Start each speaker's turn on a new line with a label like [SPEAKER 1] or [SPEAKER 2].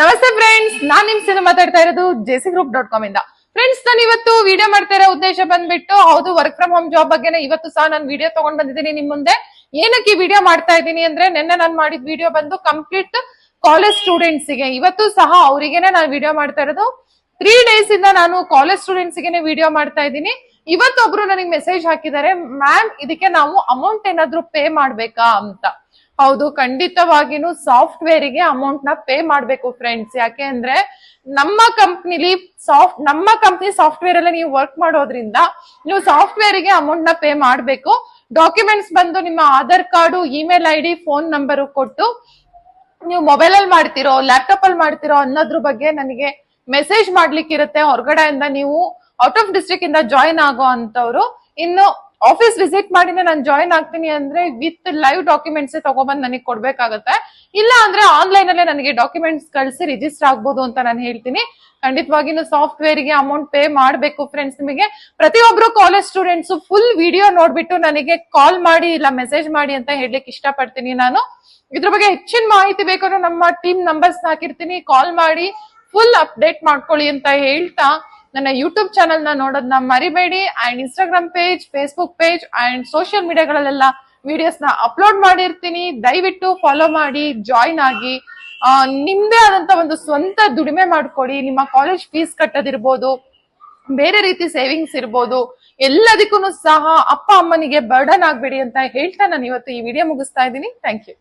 [SPEAKER 1] ನಮಸ್ತೆ ಫ್ರೆಂಡ್ಸ್ ನಾನ್ ನಿಮ್ ಸಿನಿಮಾ ಮಾತಾಡ್ತಾ ಇರೋದು ಜೆಸಿ ಗ್ರೂಪ್ ಡಾಟ್ ಕಾಮ್ ಇಂದ. ಫ್ರೆಂಡ್ಸ್ ನಾನು ಇವತ್ತು ವಿಡಿಯೋ ಮಾಡ್ತಾ ಇರೋ ಉದ್ದೇಶ ಬಂದ್ಬಿಟ್ಟು, ಹೌದು ವರ್ಕ್ ಫ್ರಮ್ ಹೋಮ್ ಜಾಬ್ ಬಗ್ಗೆನೇ ಇವತ್ತು ಸಹ ನಾನು ವಿಡಿಯೋ ತಗೊಂಡ್ ಬಂದಿದ್ದೀನಿ ನಿಮ್ ಮುಂದೆ. ಏನಕ್ಕೆ ವಿಡಿಯೋ ಮಾಡ್ತಾ ಇದ್ದೀನಿ ಅಂದ್ರೆ, ನಿನ್ನೆ ನಾನು ಮಾಡಿದ ವಿಡಿಯೋ ಬಂದು ಕಂಪ್ಲೀಟ್ ಕಾಲೇಜ್ ಸ್ಟೂಡೆಂಟ್ಸ್ಗೆ. ಇವತ್ತು ಸಹ ಅವರಿಗೇನೆ ನಾನು ವಿಡಿಯೋ ಮಾಡ್ತಾ ಇರೋದು. ತ್ರೀ ಡೇಸ್ ಇಂದ ನಾನು ಕಾಲೇಜ್ ಸ್ಟೂಡೆಂಟ್ಸ್ಗೆ ವಿಡಿಯೋ ಮಾಡ್ತಾ ಇದ್ದೀನಿ. ಇವತ್ತೊಬ್ರು ನನಗೆ ಮೆಸೇಜ್ ಹಾಕಿದ್ದಾರೆ ಮ್ಯಾಮ್ ಇದಕ್ಕೆ ನಾವು ಅಮೌಂಟ್ ಏನಾದ್ರೂ ಪೇ ಮಾಡ್ಬೇಕಾ ಅಂತ. ಹೌದು, ಖಂಡಿತವಾಗಿನೂ ಸಾಫ್ಟ್ವೇರ್ಗೆ ಅಮೌಂಟ್ನ ಪೇ ಮಾಡ್ಬೇಕು ಫ್ರೆಂಡ್ಸ್ ಯಾಕೆ ಅಂದ್ರೆ, ನಮ್ಮ ಕಂಪ್ನಿಲಿ ಸಾಫ್ಟ್ ನಮ್ಮ ಕಂಪ್ನಿ ಸಾಫ್ಟ್ವೇರ್ ಅಲ್ಲಿ ನೀವು ವರ್ಕ್ ಮಾಡೋದ್ರಿಂದ ನೀವು ಸಾಫ್ಟ್ವೇರ್ಗೆ ಅಮೌಂಟ್ನ ಪೇ ಮಾಡ್ಬೇಕು. ಡಾಕ್ಯುಮೆಂಟ್ಸ್ ಬಂದು ನಿಮ್ಮ Aadhaar card email I phone number ಕೊಟ್ಟು ನೀವು ಮೊಬೈಲ್ ಅಲ್ಲಿ ಮಾಡ್ತಿರೋ ಲ್ಯಾಪ್ಟಾಪ್ ಅಲ್ಲಿ ಮಾಡ್ತಿರೋ ಅನ್ನೋದ್ರ ಬಗ್ಗೆ ನನಗೆ ಮೆಸೇಜ್ ಮಾಡ್ಲಿಕ್ಕಿರುತ್ತೆ. ಹೊರಗಡೆಯಿಂದ ನೀವು ಔಟ್ ಆಫ್ ಡಿಸ್ಟ್ರಿಕ್ಟ್ ಇಂದ ಜಾಯಿನ್ ಆಗೋ ಅಂತವ್ರು ಇನ್ನು ಆಫೀಸ್ ವಿಸಿಟ್ ಮಾಡಿನೇ ನಾನು ಜಾಯಿನ್ ಆಗ್ತೀನಿ ಅಂದ್ರೆ ವಿತ್ ಲೈವ್ ಡಾಕ್ಯುಮೆಂಟ್ಸ್ ತಗೊಬಂದ್ ನನಗೆ ಕೊಡ್ಬೇಕಾಗತ್ತೆ. ಇಲ್ಲ ಅಂದ್ರೆ ಆನ್ಲೈನ್ ಅಲ್ಲೇ ನನಗೆ ಡಾಕ್ಯುಮೆಂಟ್ಸ್ ಕಳಿಸಿ ರಿಜಿಸ್ಟರ್ ಆಗ್ಬೋದು ಅಂತ ನಾನು ಹೇಳ್ತೀನಿ. ಖಂಡಿತವಾಗಿನೂ ಸಾಫ್ಟ್ವೇರ್ಗೆ ಅಮೌಂಟ್ ಪೇ ಮಾಡಬೇಕು ಫ್ರೆಂಡ್ಸ್ ನಿಮಗೆ. ಪ್ರತಿಯೊಬ್ರು ಕಾಲೇಜ್ ಸ್ಟೂಡೆಂಟ್ಸ್ ಫುಲ್ ವಿಡಿಯೋ ನೋಡ್ಬಿಟ್ಟು ನನಗೆ ಕಾಲ್ ಮಾಡಿ ಇಲ್ಲ ಮೆಸೇಜ್ ಮಾಡಿ ಅಂತ ಹೇಳಲಿಕ್ಕೆ ಇಷ್ಟಪಡ್ತೀನಿ ನಾನು. ಇದ್ರ ಬಗ್ಗೆ ಹೆಚ್ಚಿನ ಮಾಹಿತಿ ಬೇಕಾದ್ರೆ ನಮ್ಮ ಟೀಮ್ ನಂಬರ್ಸ್ ಹಾಕಿರ್ತೀನಿ. ಕಾಲ್ ಮಾಡಿ ಫುಲ್ ಅಪ್ಡೇಟ್ ಮಾಡ್ಕೊಳ್ಳಿ ಅಂತ ಹೇಳ್ತಾ. ನನ್ನ ಯೂಟ್ಯೂಬ್ ಚಾನಲ್ನ ನೋಡೋದನ್ನ ಮರಿಬೇಡಿ and Instagram page Facebook page and social ಮೀಡಿಯಾಗಳಲ್ಲೆಲ್ಲ ವಿಡಿಯೋಸ್ನ ಅಪ್ಲೋಡ್ ಮಾಡಿರ್ತೀನಿ. ದಯವಿಟ್ಟು ಫಾಲೋ ಮಾಡಿ ಜಾಯಿನ್ ಆಗಿ. ನಿಮ್ದೇ ಆದಂತ ಒಂದು ಸ್ವಂತ ದುಡಿಮೆ ಮಾಡ್ಕೊಡಿ. ನಿಮ್ಮ ಕಾಲೇಜ್ ಫೀಸ್ ಕಟ್ಟೋದಿರ್ಬೋದು. ಬೇರೆ ರೀತಿ ಸೇವಿಂಗ್ಸ್ ಇರ್ಬೋದು. ಎಲ್ಲದಕ್ಕೂ ಸಹ ಅಪ್ಪ ಅಮ್ಮನಿಗೆ ಬರ್ಡನ್ ಆಗ್ಬೇಡಿ ಅಂತ ಹೇಳ್ತಾ ನಾನು ಇವತ್ತು ಈ ವಿಡಿಯೋ ಮುಗಿಸ್ತಾ ಇದ್ದೀನಿ. Thank you